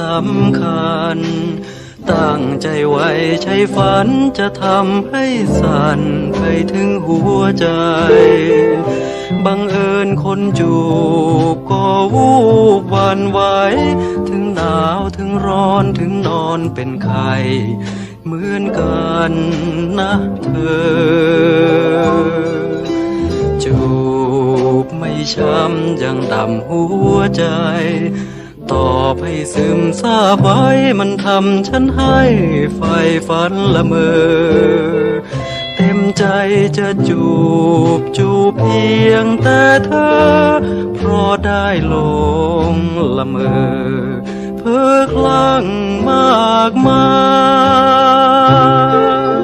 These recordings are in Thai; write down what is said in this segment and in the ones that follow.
สำคัญ ตั้งใจไว้ใช้ฝันจะทำให้สั่นไปถึงหัวใจ บังเอิญคนจูบก็วูบวันไหวถึงหนาวถึงร้อนถึงนอนเป็นไข้เหมือนกันนะเธอจูบไม่ช้ำยังดำหัวใจ ตอบให้ซึมซาบไว้มันทำฉันให้ไฟฝันละเมอ เต็มใจจะจูบจูบเพียงแต่เธอ เพราะได้ลงละเมอ เพื่อคลั่งมากมา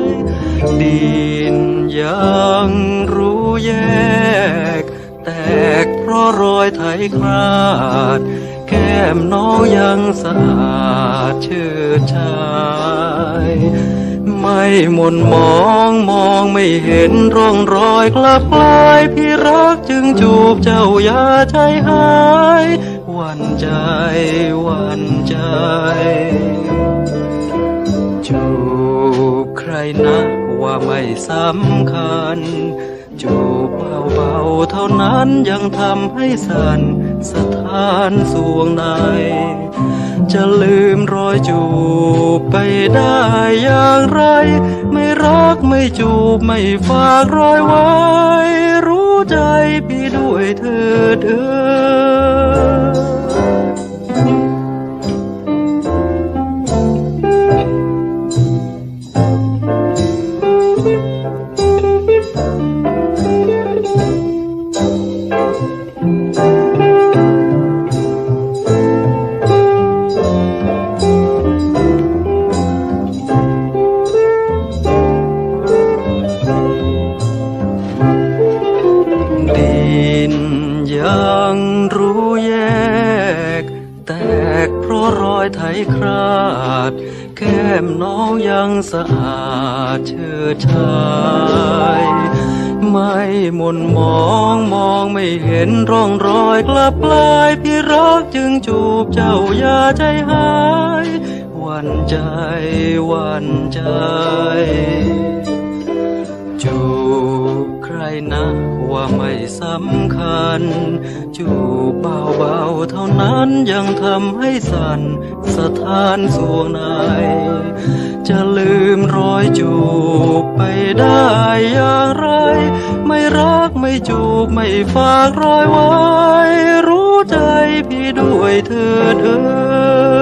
ยดินยังรู้แยก แตกเพราะรอยไถคราด ก้มน้องยังสะอาดเชิดชาย ไม่หม่นมองมองไม่เห็นร่องรอยกลับกลายพี่รักจึงจูบเจ้าอย่าใจหายวันใจวันใจ จูบใครนะว่าไม่สำคัญจูบเบาๆเท่านั้นยังทำให้สั่นสะานสวงใน จะลืมรอยจูบไปได้อย่างไร ไม่รักไม่จูบไม่ฝากรอยไว้ รู้ใจพี่ด้วยเถิดเออ คราด แก้มน้องยังสะอาดเชิดชายไม่หม่นมองมองไม่เห็นร่องรอยกลับลายพี่รักจึงจูบเจ้าอย่าใจหายหวันใจหวันใจจูบใครนะ ว่าไม่สำคัญ จูบเบาๆเท่านั้นยังทำให้สั่นสถานสวงใน จะลืมรอยจูบไปได้อย่างไร ไม่รักไม่จูบไม่ฝากรอยไว้ รู้ใจพี่ด้วยเถิดเออ